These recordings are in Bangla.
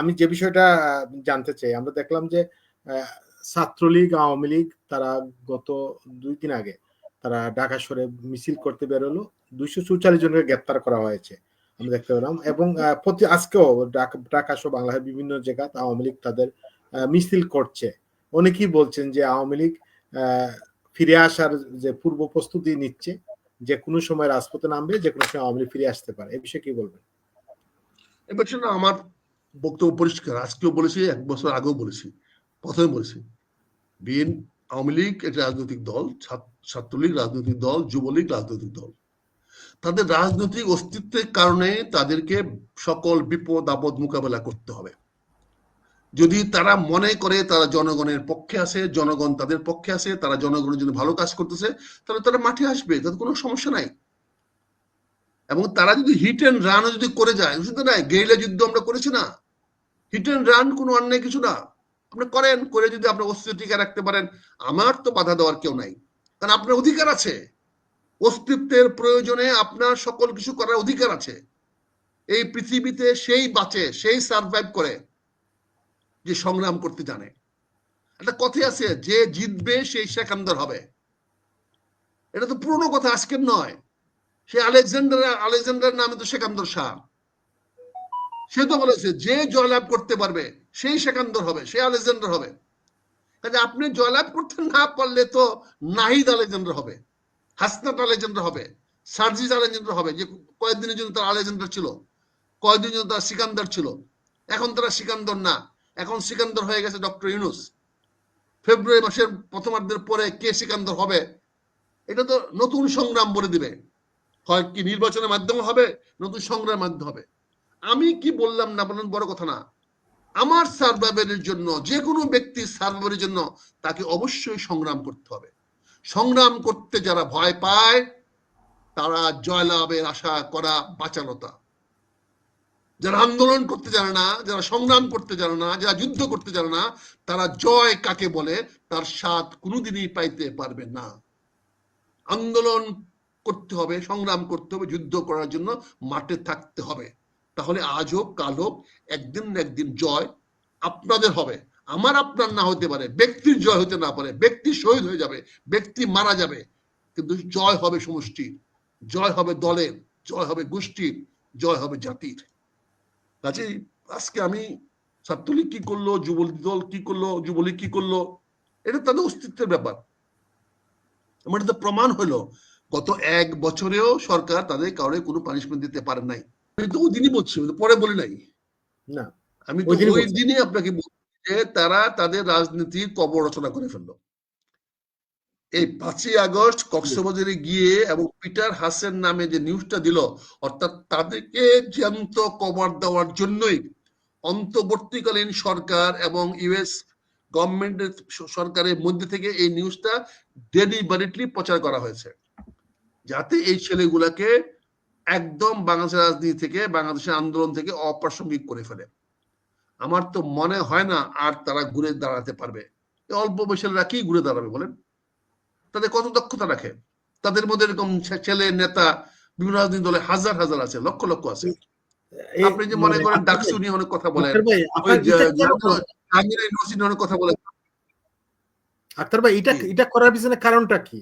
আমি যে বিষয়টা জানতে চাই আমরা দেখলাম যে ছাত্রলীগ আওয়ামী লীগ তারা গত দুই দিন আগে তারা ঢাকা শহরে মিছিল করতে বেরোলো। দুইশো চৌচাল্লিশ জনকে গ্রেপ্তার করা হয়েছে আমি দেখতে পেলাম। এবং প্রতি আজকেও ঢাকা সহ বাংলার বিভিন্ন জায়গা আওয়ামী লীগ তাদের মিছিল করছে। অনেকেই বলছেন যে আওয়ামী লীগ ফিরে আসার যে পূর্ব প্রস্তুতি নিচ্ছে যে কোনো সময় রাজপথে নামবে যে কোনো সময় আওয়ামী লীগ ফিরে আসতে পারে। এ বিষয়ে কি বলবেন? শোনো, আমার বক্তব্য পরিষ্কার। আজকেও বলেছি, এক বছর আগেও বলেছি, প্রথমে বলেছি, বিএন আওয়ামী লীগ একটা রাজনৈতিক দল ছাত্রলীগ রাজনৈতিক দল, যুবলীগ রাজনৈতিক দল। তাদের রাজনৈতিক অস্তিত্বের কারণে তাদেরকে সকল বিপদ, আপদ মোকাবেলা করতে হবে। যদি তারা মনে করে তারা জনগণের পক্ষে আছে, জনগণ তাদের পক্ষে আছে, তারা জনগণের জন্য ভালো কাজ করতেছে, তাহলে তারা মাঠে আসবে তাদের কোনো সমস্যা নাই। এবং তারা যদি হিট এন্ড রানও যদি করে যায়, শুধু না গেরিলা যুদ্ধ আমরা করেছি না। হিট এন্ড রান কোনো অন্যায় কিছু না। আপনি করেন, করে যদি আপনার অস্তিত্ব টিকে রাখতে পারেন, আমার তো বাধা দেওয়ার কেউ নাই। কারণ আপনার অধিকার আছে। অস্তিত্বের প্রয়োজনে আপনার সকল কিছু করার অধিকার আছে। এই পৃথিবীতে সেই বাঁচে, সেই সার্ভাইভ করে, যে সংগ্রাম করতে জানে। একটা কথাই আছে, যে জিতবে সেই সেকান্দর হবে। এটা তো পুরনো কথা, আজকের নয়। সে আলেকজান্ডার আলেকজান্ডার নামে তো সেকান্দর শাহ। সে তো বলেছে, যে জয়লাভ করতে পারবে, সেই সেকান্দর হবে, সে আলেকজান্ডার হবে। কাজে আপনি জয়লাভ করতে না পারলে তো নাহিদ আলেকজান্ডার হবে, হাসনাত আলেকজান্ডার হবে সার্জিজ আলেকজান্ডার হবে, যে কয়েকদিনের জন্য তার আলেকজান্ডার ছিল, কয়েকদিনের জন্য তার সিকান্দার ছিল। এখন তারা সিকান্দর না, এখন সিকান্দর হয়ে গেছে ডক্টর ইউনুস। ফেব্রুয়ারি মাসের প্রথমার্ধের পরে কে সিকান্দর হবে, এটা তো নতুন সংগ্রাম বলে দিবে। হয় কি নির্বাচনের মাধ্যমে হবে, নতুন সংগ্রামের মাধ্যমে হবে। আমি কি বললাম না বললাম বড় কথা না। আমার সার্ভাইভারের জন্য যে কোনো ব্যক্তির সার্ভাইভারের জন্য তাকে অবশ্যই সংগ্রাম করতে হবে। সংগ্রাম করতে যারা ভয় পায়, তারা জয়লাভের আশা করা বাচালতা যারা আন্দোলন করতে জানে না, যারা সংগ্রাম করতে জানে না, যারা যুদ্ধ করতে জানে না, তারা জয় কাকে বলে, তার স্বাদ কোনোদিনই পাইতে পারবে না। আন্দোলন করতে হবে, সংগ্রাম করতে হবে, যুদ্ধ করার জন্য মাঠে থাকতে হবে। তাহলে আজ হোক, কাল হোক, একদিন না একদিন জয় আপনাদের হবে। আমার আপনার না হতে পারে, ব্যক্তির জয় হতে না পারে, ব্যক্তি শহীদ হয়ে যাবে, ব্যক্তি মারা যাবে। কিন্তু জয় হবে সমষ্টির জয় হবে দলের, জয় হবে গোষ্ঠীর, জয় হবে জাতির। কাজেই আজকে আমি ছাত্রলীগ কি করল, যুবলীগ দল কি করল, যুবলীগ কি করল, এটা তাদের অস্তিত্বের ব্যাপার। আমার প্রমাণ হলো, গত এক বছরেও সরকার তাদের কাউরে কোনো পানিশমেন্ট দিতে পারে নাই। আমি তো ওই দিনই বলছি পরে বলি নাই। না আমি তো ওই দিনই আপনাকে বলছি যে তারা তাদের রাজনীতির কবর রচনা করে ফেলল। এই পাঁচই আগস্ট কক্সবাজারে গিয়ে এবং পিটার হাসেন নামে যে নিউজটা দিল অর্থাৎ তাদেরকে জ্যান্ত কবর দেওয়ার জন্যই অন্তর্বর্তীকালীন সরকার এবং ইউএস গভর্নমেন্টের সরকারের মধ্যে থেকে এই নিউজটা ডেলিবারেটলি প্রচার করা হয়েছে। যাতে এই ছেলেগুলাকে একদম বাংলাদেশের রাজনীতি থেকে বাংলাদেশের আন্দোলন থেকে অপ্রাসঙ্গিক করে ফেলে। আমার তো মনে হয় না আর তারা ঘুরে দাঁড়াতে পারবে। অল্প বয়সেরা কি ঘুরে দাঁড়াবে বলেন? তাদের কত দক্ষতা রাখে? তাদের মধ্যে এরকম ছেলে নেতা বিভিন্ন রাজনীতি দলে হাজার হাজার আছে লক্ষ লক্ষ আছে। আপনি যে মনে করেন ডাকসু নিয়ে অনেক কথা বলেন অনেক কথা বলেন। আক্তার ভাই এটা এটা করার পিছনে কারণটা কি?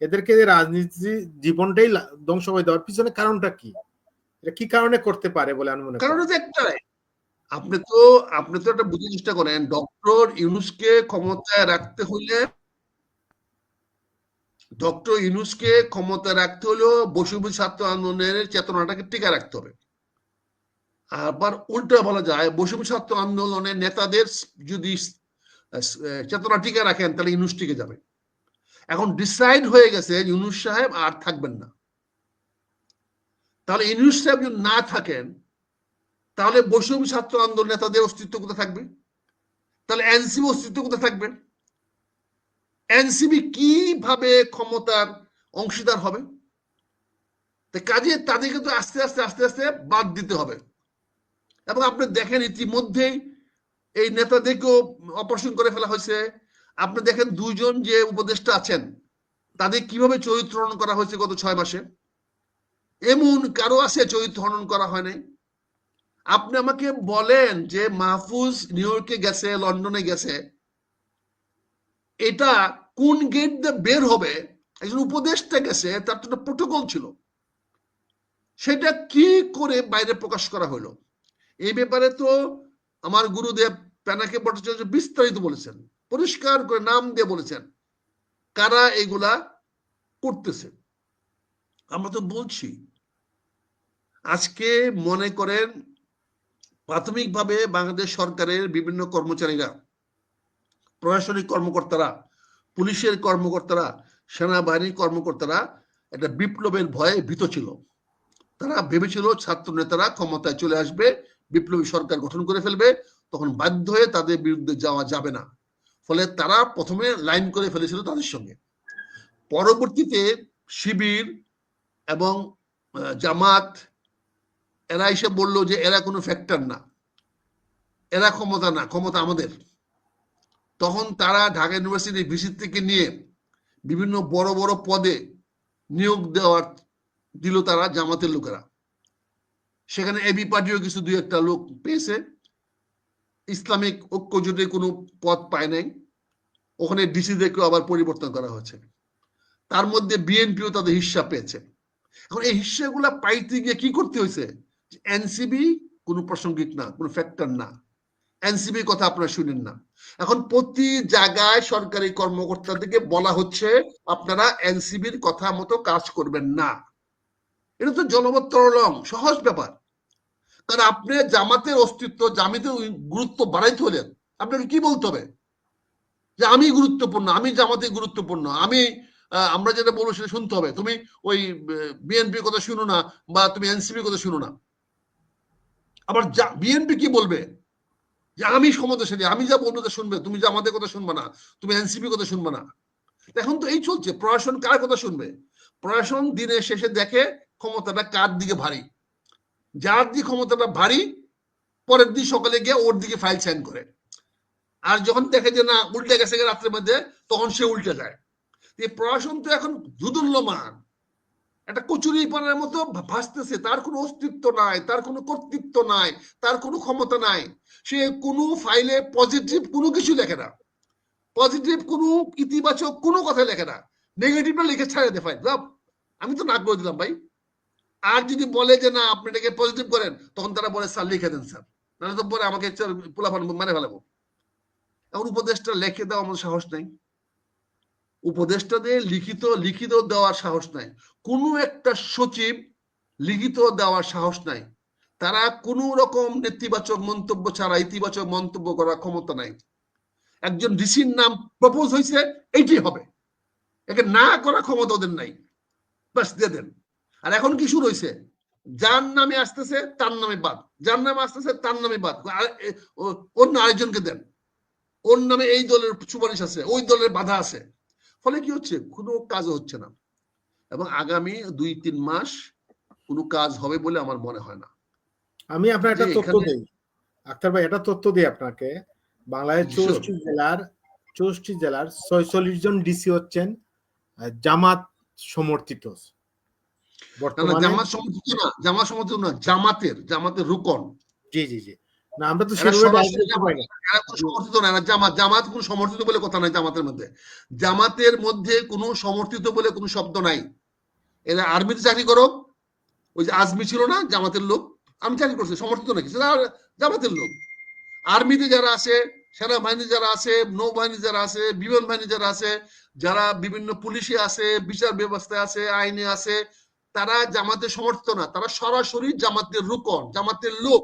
এদেরকে রাজনীতি জীবনটাই ধ্বংস হয়ে দেওয়ার পিছনে কারণটা কি? এটা কি কারণে করতে পারে বলে আমি মনে করি? আপনি তো আপনি তো একটা বুঝতে চেষ্টা করেন, ডক্টর ইউনুসকে ক্ষমতায় রাখতে হলে, ডক্টর ইউনুসকে ক্ষমতায় রাখতে হলেও বসুবি ছাত্র আন্দোলনের চেতনাটাকে টিকা রাখতে হবে। আবার উল্টা বলা যায় বসুবি ছাত্র আন্দোলনের নেতাদের যদি চেতনা টিকে রাখেন, তাহলে ইউনুস টিকে যাবে। এখন ডিসাইড হয়ে গেছে ইউনুস সাহেব আর থাকবেন না। তাহলে ইউনুস সাহেব যদি না থাকেন, তাহলে বৈষম্য ছাত্র আন্দোলন নেতাদের অস্তিত্ব কোথায় থাকবে? তাহলে এনসিবি অস্তিত্ব কোথায় থাকবে? এনসিবি কীভাবে ক্ষমতার অংশীদার হবে? কাজে তাদেরকে তো আস্তে আস্তে আস্তে আস্তে বাদ দিতে হবে। এবং আপনি দেখেন ইতিমধ্যেই এই নেতাদেরকেও অপারেশন করে ফেলা হয়েছে। আপনি দেখেন দুইজন যে উপদেষ্টা আছেন, তাদের কীভাবে চরিত্র হনন করা হয়েছে গত ছয় মাসে? এমন কারও আছে চরিত্র হনন করা হয় নাই? আপনি আমাকে বলেন যে মাহফুজ নিউ ইয়র্কে গেছে, লন্ডনে গেছে, এটা কোন গেট দিয়ে বের হবে? একজন উপদেষ্টা গেছে, তার তো প্রোটোকল ছিল। সেটা কি করে বাইরে প্রকাশ করা হলো? এই ব্যাপারে তো আমার গুরুদেব প্যানাকে ভট্টাচার্য বিস্তারিত বলেছেন। পরিষ্কার করে নাম দিয়ে বলেছেন কারা এগুলা করতেছে। আমরা তো বলছি, আজকে মনে করেন প্রাথমিকভাবে বাংলাদেশ সরকারের বিভিন্ন কর্মচারীরা, প্রশাসনিক কর্মকর্তারা, পুলিশের কর্মকর্তারা, সেনাবাহিনীর কর্মকর্তারা একটা বিপ্লবের ভয়ে ভীত ছিল। তারা ভেবেছিল ছাত্র নেতারা ক্ষমতায় চলে আসবে, বিপ্লবী সরকার গঠন করে ফেলবে, তখন বাধ্য হয়ে তাদের বিরুদ্ধে যাওয়া যাবে না। ফলে তারা প্রথমে লাইন করে ফেলেছিল তাদের সঙ্গে। পরবর্তীতে শিবির এবং জামাত, এরা এসে বলল যে এরা কোনো ফ্যাক্টর না। এরা ক্ষমতা না, ক্ষমতা আমাদের। তখন তারা ঢাকা ইউনিভার্সিটি ভিসি থেকে নিয়ে বিভিন্ন বড় বড় পদে নিয়োগ দেওয়ার দিল তারা জামাতের লোকেরা। সেখানে এবি পার্টিও কিছু দুই একটা লোক পেয়েছে। ইসলামিক ঐক্য জোটে কোনো পদ পায় নাই, ওখানে ডিসিদেরকেও আবার পরিবর্তন করা হয়েছে। তার মধ্যে বিএনপিও তাদের হিস্সা পেয়েছে। এখন এই হিস্সাগুলা পাইতে গিয়ে কি করতে হয়েছে এনসিবি কোনো প্রাসঙ্গিক না, কোনো ফ্যাক্টর না। এনসিবি কথা আপনারা শুনেন না। এখন প্রতি জায়গায় সরকারি কর্মকর্তাদেরকে বলা হচ্ছে, আপনারা এনসিবির কথা মতো কাজ করবেন না। এটা তো জনবত্তরলং সহজ ব্যাপার। কারণ আপনি জামাতের অস্তিত্ব, জামাতের গুরুত্ব বাড়াইতে হলেন আপনাকে কি বলতে হবে? যে আমি গুরুত্বপূর্ণ, আমি জামাতে গুরুত্বপূর্ণ, আমি আমরা যেটা বলব সেটা শুনতে হবে। তুমি ওই বিএনপির কথা শুনো না বা তুমি এনসিপির কথা শুনো না। আবার বিএনপি কি বলবে? যে আমি ক্ষমতাশালী, আমি যা বলব তা শুনবে, তুমি যে আমাদের কথা শুনবে না, তুমি এনসিপি কথা শুনবে না। এখন তো এই চলছে, প্রশাসন কার কথা শুনবে? প্রশাসন দিনের শেষে দেখে ক্ষমতাটা কার দিকে ভারী? যার দিকে ক্ষমতাটা ভারী, পরের দিন সকালে গিয়ে ওর দিকে ফাইল সাইন করে। আর যখন দেখে যে না, উল্টে গেছে রাত্রের মধ্যে, তখন সে উল্টে যায়। এই প্রশাসন তো এখন দুদুল্যমান। একটা কচুরি পানের মতো ভাসতেছে, তার কোনো অস্তিত্ব নাই, তার কোনো কর্তৃত্ব নাই, তার কোনো ক্ষমতা নাই। সে কোনো ফাইলে পজিটিভ কোনো কিছু লেখে না। পজিটিভ কোনো ইতিবাচক কোনো কথা লেখে না। নেগেটিভটা লিখে ছাড়ে দে ফাইল আমি তো না করে দিলাম ভাই। আর যদি বলে যে না, আপনি এটাকে পজিটিভ করেন, তখন তারা বলে, স্যার, লিখে দেন, স্যার। নাহলে তো পরে আমাকে পোলাফান মানে ফেলাবো। এখন উপদেশটা লেখে দেওয়া আমার সাহস নাই। উপদেষ্টাদের লিখিত লিখিত দেওয়ার সাহস নাই। কোনো একটা সচিব লিখিত দেওয়ার সাহস নাই। তারা কোনো রকম নেতিবাচক মন্তব্য ছাড়া ইতিবাচক মন্তব্য করার ক্ষমতা নাই। একজন ডিসির নাম প্রপোজ হয়েছে এইটি হবে। একে না করার ক্ষমতা ওদের নাই। বাস দিয়ে দেন। আর এখন কি শুরু হয়েছে যার নামে আসতেছে তার নামে বাদ। যার নামে আসতেছে তার নামে বাদ। অন্য আরেকজনকে দেন। ওর নামে এই দলের সুপারিশ আছে ওই দলের বাধা আছে। ফলে কি হচ্ছে? কোনো কাজ হচ্ছে না। এবং আগামী দুই তিন মাস কোনো কাজ হবে বলে আমার মনে হয় না। আমি আপনার একটা তথ্য দিই। আক্তার ভাই এটা তথ্য দিই আপনাকে। বাংলাদেশ. চৌষট্টি জেলার চৌষট্টি জেলার ছয়চল্লিশ জন ডিসি হচ্ছেন জামাত সমর্থিত। জামাত সমর্থিত না জামাত সমর্থিত না জামাতের জামাতের রুকন। জি জি জি। না আমরা তো সমর্থিত না জামাত জামাত কোনো সমর্থিত বলে কথা নাই জামাতের মধ্যে। জামাতের মধ্যে কোনো সমর্থিত বলে কোনো শব্দ নাই। এরা আর্মিতে চাকরি করো ওই যে আজমি ছিল না জামাতের লোক আমি চাকরি করছি সমর্থিত নাকি? সেটা জামাতের লোক। আর্মিতে যারা আছে সেনাবাহিনী যারা আছে নৌবাহিনী যারা আছে বিমান বাহিনী যারা আছে যারা বিভিন্ন পুলিশে আছে বিচার ব্যবস্থায় আছে আইনে আছে তারা জামাতের সমর্থিত না তারা সরাসরি জামাতের রুকন জামাতের লোক।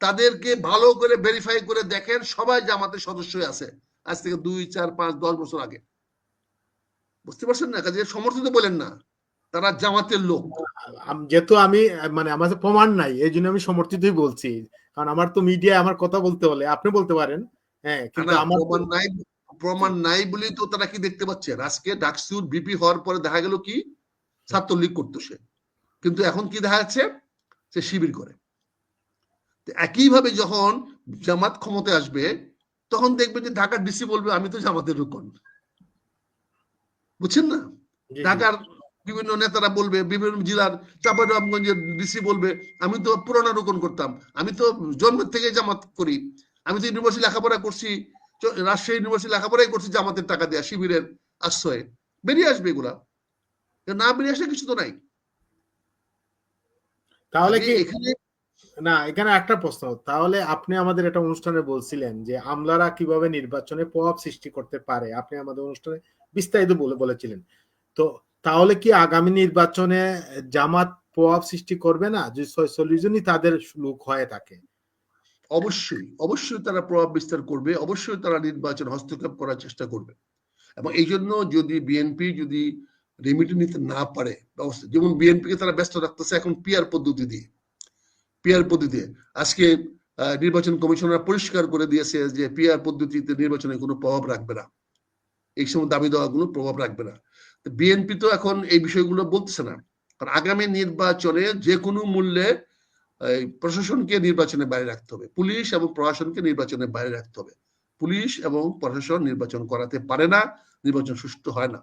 তাদেরকে ভালো করে ভেরিফাই করে দেখেন সবাই জামাতের সদস্যই আছে। আজ থেকে দুই চার পাঁচ দশ বছর আগে। বুঝতে পারছেন না? কাজে সমর্থিত বলেন না তারা জামাতের লোক। যেহেতু আমি মানে আমার প্রমাণ নাই এই জন্য আমি সমর্থিতই বলছি। কারণ আমার তো মিডিয়ায় আমার কথা বলতে হলে আপনি বলতে পারেন। হ্যাঁ কিন্তু আমার প্রমাণ নাই প্রমাণ নাই বলেই তো তারা কি দেখতে পাচ্ছেন? আজকে ডাকসুর বিপি হওয়ার পরে দেখা গেল কি? ছাত্রলীগ করতো সে। কিন্তু এখন কি দেখা যাচ্ছে? সে শিবির করে। একইভাবে যখন জামাত ক্ষমতায় আসবে তখন দেখবেন যে ঢাকার ডিসি বলবে আমি তো জামাতের রুকন। বুঝছেন না। ঢাকার বিভিন্ন নেতারা বলবে বিভিন্ন জেলার চাঁপাইনবাবগঞ্জের ডিসি বলবে আমি তো পুরানো রোকন করতাম। আমি তো জন্মের থেকে জামাত করি। আমি তো ইউনিভার্সিটি লেখাপড়া করছি। রাজশাহী ইউনিভার্সিটি লেখাপড়াই করছি জামাতের টাকা দেয়া শিবিরের আশ্রয়ে। বেরিয়ে আসবে এগুলা। না বেরিয়ে আসলে কিছু তো নাই। তাহলে কি এখানে না এখানে একটা প্রশ্ন। তাহলে আপনি আমাদের একটা অনুষ্ঠানে বলছিলেন যে আমলারা কীভাবে নির্বাচনে প্রভাব সৃষ্টি করতে পারে। আপনি আমাদের অনুষ্ঠানে বিস্তারিত বলে বলেছিলেন। তো তাহলে কি আগামী নির্বাচনে জামাত প্রভাব সৃষ্টি করবে না? যে ছয়চল্লিশ জনই তাদের লোক হয়ে থাকে। অবশ্যই অবশ্যই তারা প্রভাব বিস্তার করবে। অবশ্যই তারা নির্বাচন হস্তক্ষেপ করার চেষ্টা করবে। এবং এই জন্য যদি বিএনপি যদি রেমিডি নিতে না পারে, ব্যবস্থা। যেমন বিএনপি কে তারা ব্যস্ত রাখতেছে এখন পিআর পদ্ধতি দিয়ে। পিআর পদ্ধতি আজকে নির্বাচন কমিশনার পরিষ্কার করে দিয়েছে যে পিআর পদ্ধতিতে নির্বাচনে কোনো প্রভাব রাখবে না। এই সময় দাবি দেওয়া কোনো প্রভাব রাখবে না। বিএনপি তো এখন এই বিষয়গুলো বলতেছে না। কারণ আগামী নির্বাচনে যে কোনো মূল্যে প্রশাসনকে নির্বাচনে বাইরে রাখতে হবে। পুলিশ এবং প্রশাসনকে নির্বাচনে বাইরে রাখতে হবে। পুলিশ এবং প্রশাসন নির্বাচন করাতে পারে না, নির্বাচন সুষ্ঠু হয় না।